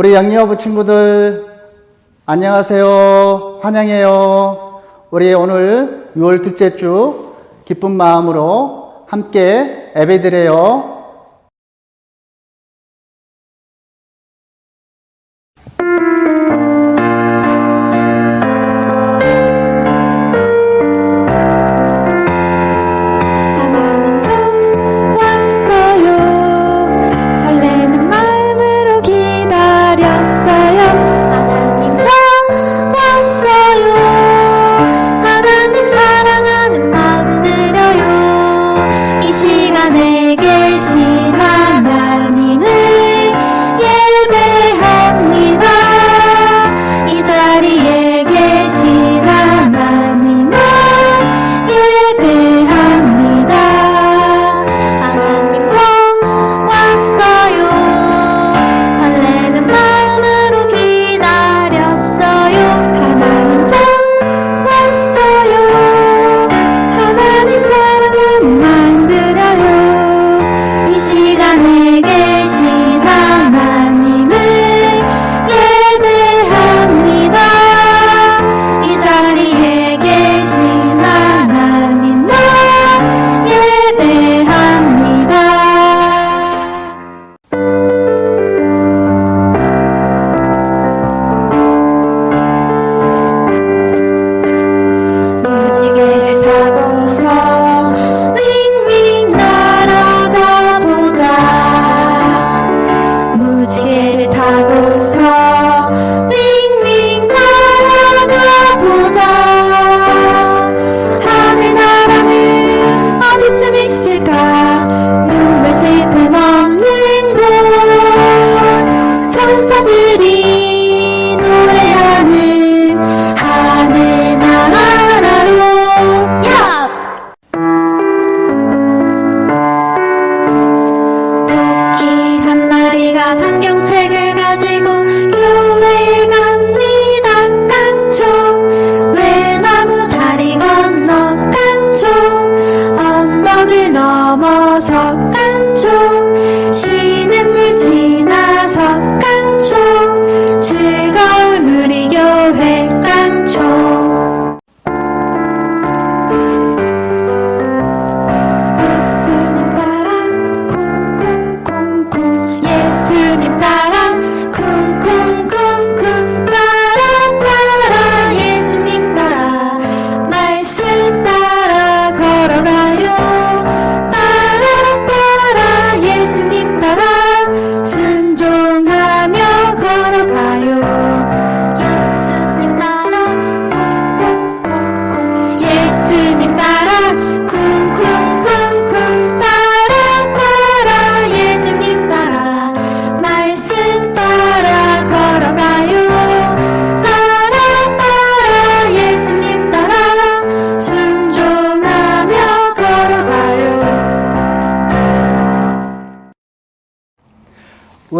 우리 양녀부 친구들 안녕하세요. 환영해요. 우리 오늘 6월 둘째 주 기쁜 마음으로 함께 예배드려요.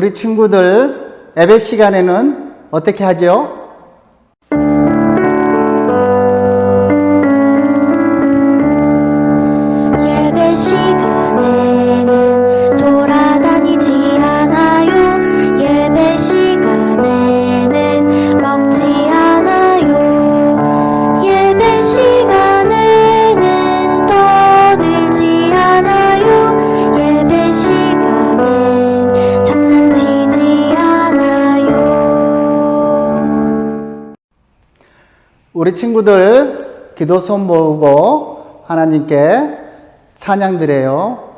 우리 친구들 예배 시간에는 어떻게 하죠? 우리 친구들 기도 손 모으고 하나님께 찬양 드려요.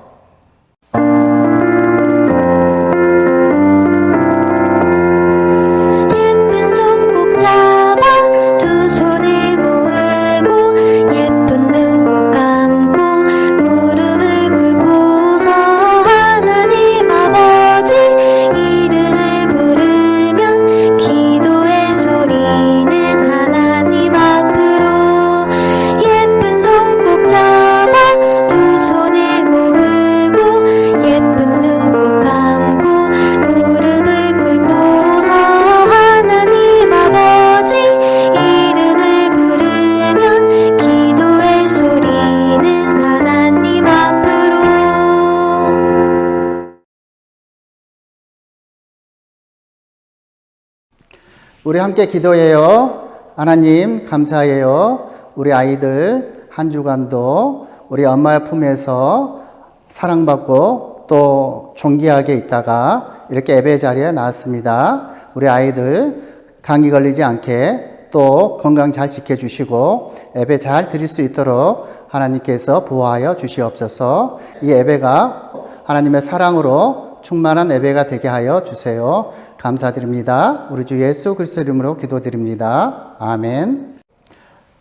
함께 기도해요. 하나님, 감사해요. 우리 아이들 한 주간도 우리 엄마의 품에서 사랑받고 또 존귀하게 있다가 이렇게 예배 자리에 나왔습니다. 우리 아이들 감기 걸리지 않게 또 건강 잘 지켜주시고 예배 잘 드릴 수 있도록 하나님께서 보호하여 주시옵소서 이 예배가 하나님의 사랑으로 충만한 예배가 되게 하여 주세요. 감사드립니다. 우리 주 예수 그리스도 이름으로 기도드립니다. 아멘.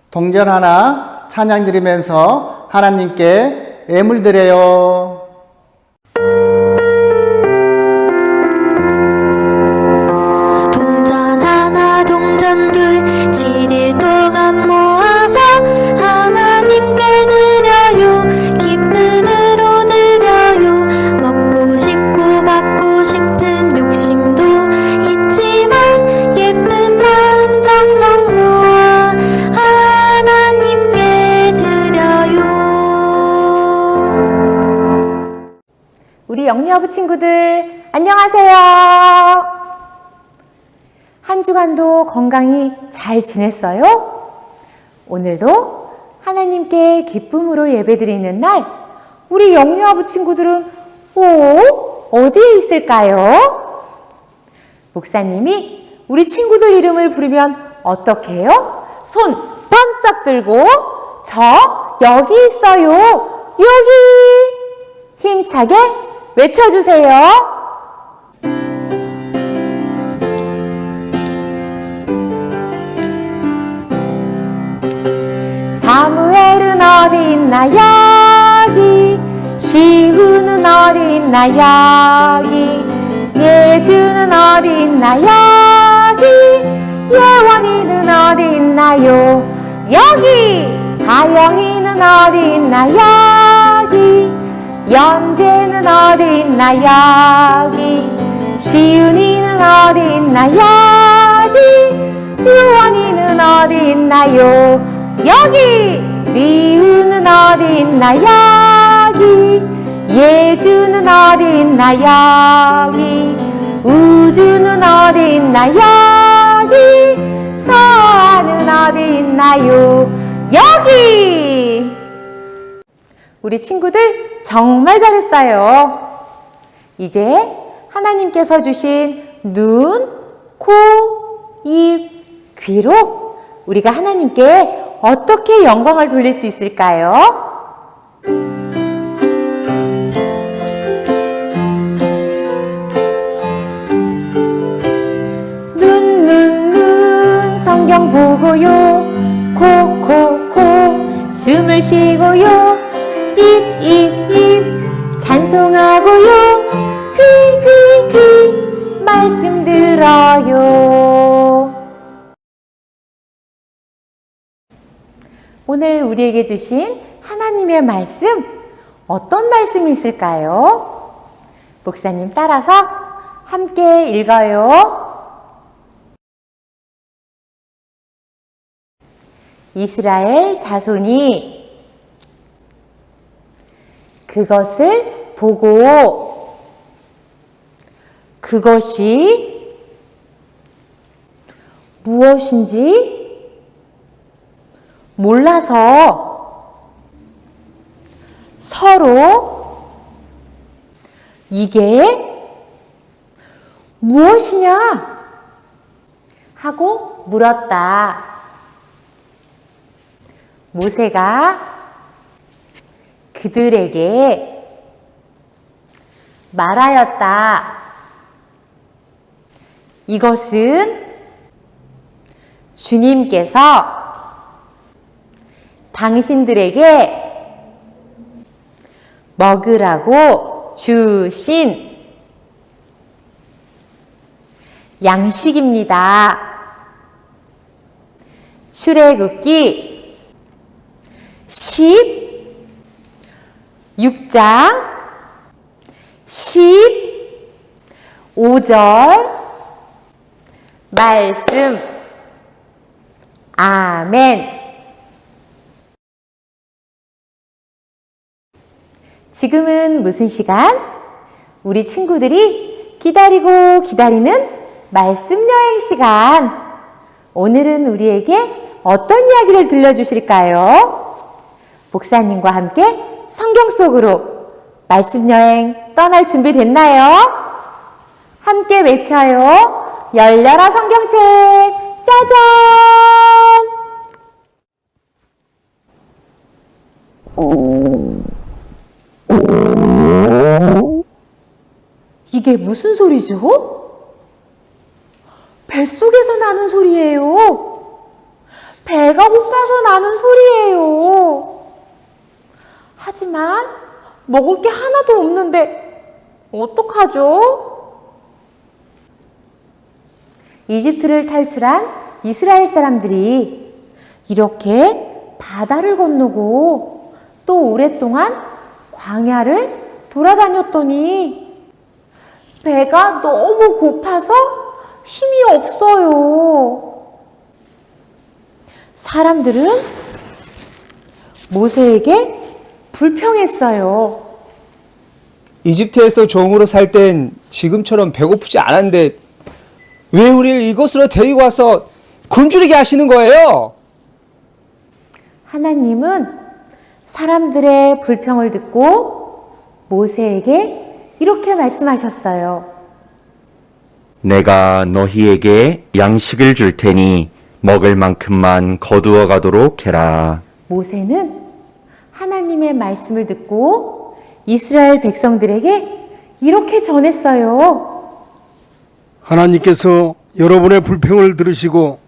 동전 하나 찬양 드리면서 하나님께 예물 드려요. 우리 영리어부 친구들, 안녕하세요. 한 주간도 건강히 잘 지냈어요? 오늘도 하나님께 기쁨으로 예배드리는 날, 우리 영리어부 친구들은, 오, 어디에 있을까요? 목사님이 우리 친구들 이름을 부르면 어떻게 해요? 손 번쩍 들고, 저 여기 있어요. 여기! 힘차게 외쳐주세요. 사무엘은 어디 있나? 여기. 시후는 어디 있나? 여기. 예주는 어디 있나? 여기. 예원이는 어디 있나요. 여기. 하영이는 어디 있나? 여기 연재는 어디 있나 여기. 시은이는 어디 있나 여기. 유원이는 어디 있나요. 여기. 리우는 어디 있나 여기. 예주는 어디 있나 여기. 우주는 어디 있나 여기. 서아는 어디 있나요. 여기. 우리 친구들 정말 잘했어요. 이제 하나님께서 주신 눈, 코, 입, 귀로 우리가 하나님께 어떻게 영광을 돌릴 수 있을까요? 눈, 눈, 눈, 성경 보고요. 코, 코, 코, 숨을 쉬고요. 입, 찬송하고요. 귀, 귀, 귀, 말씀 들어요. 오늘 우리에게 주신 하나님의 말씀, 어떤 말씀이 있을까요? 목사님 따라서 함께 읽어요. 이스라엘 자손이 그것을 보고 그것이 무엇인지 몰라서 서로 이게 무엇이냐 하고 물었다. 모세가 그들에게 말하였다. 이것은 주님께서 당신들에게 먹으라고 주신 양식입니다. 출애굽기 16장 15절 말씀 아멘 지금은 무슨 시간? 우리 친구들이 기다리고 기다리는 말씀 여행 시간. 오늘은 우리에게 어떤 이야기를 들려주실까요? 목사님과 함께 성경 속으로 말씀 여행 떠날 준비 됐나요? 함께 외쳐요. 열려라 성경책! 짜잔! 이게 무슨 소리죠? 뱃속에서 나는 소리예요. 배가 고파서 나는 소리예요. 하지만 먹을 게 하나도 없는데 어떡하죠? 이집트를 탈출한 이스라엘 사람들이 이렇게 바다를 건너고 또 오랫동안 광야를 돌아다녔더니 배가 너무 고파서 힘이 없어요. 사람들은 모세에게 불평했어요. 이집트에서 종으로 살 땐 지금처럼 배고프지 않았는데 왜 우리를 이곳으로 데리고 와서 굶주리게 하시는 거예요? 하나님은 사람들의 불평을 듣고 모세에게 이렇게 말씀하셨어요. 내가 너희에게 양식을 줄 테니 먹을 만큼만 거두어 가도록 해라. 모세는 하나님의 말씀을 듣고 이스라엘 백성들에게 이렇게 전했어요. 하나님께서 여러분의 불평을 들으시고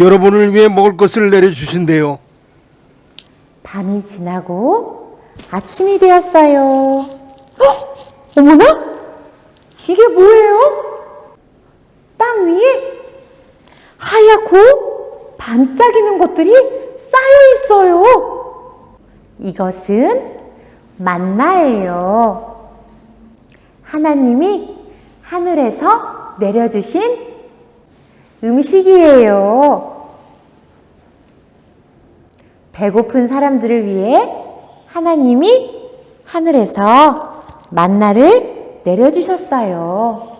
여러분을 위해 먹을 것을 내려주신대요. 밤이 지나고 아침이 되었어요. 헉! 어머나? 이게 뭐예요? 땅 위에 하얗고 반짝이는 것들이 쌓여 있어요. 이것은 만나예요. 하나님이 하늘에서 내려주신 음식이에요. 배고픈 사람들을 위해 하나님이 하늘에서 만나를 내려주셨어요.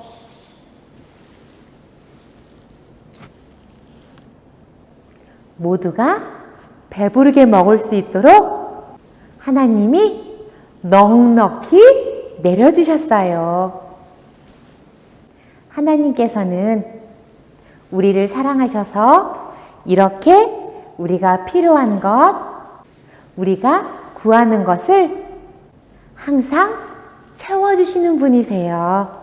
모두가 배부르게 먹을 수 있도록 하나님이 넉넉히 내려주셨어요. 하나님께서는 우리를 사랑하셔서 이렇게 우리가 필요한 것, 우리가 구하는 것을 항상 채워주시는 분이세요.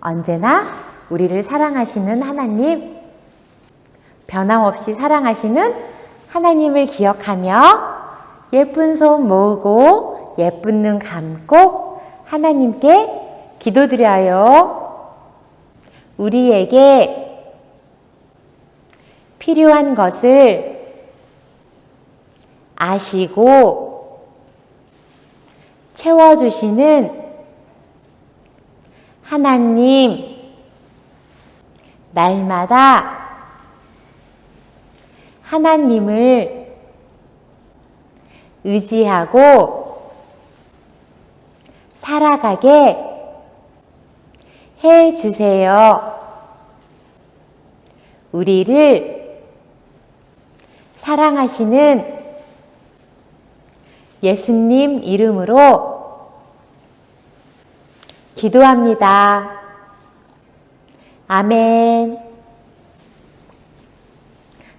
언제나 우리를 사랑하시는 하나님, 변함없이 사랑하시는 하나님을 기억하며 예쁜 손 모으고 예쁜 눈 감고 하나님께 기도드려요. 우리에게 필요한 것을 아시고 채워주시는 하나님, 날마다 하나님을 의지하고 살아가게 해 주세요. 우리를 사랑하시는 예수님 이름으로 기도합니다. 아멘.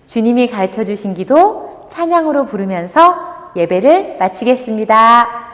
주님이 가르쳐 주신 기도 찬양으로 부르면서 예배를 마치겠습니다.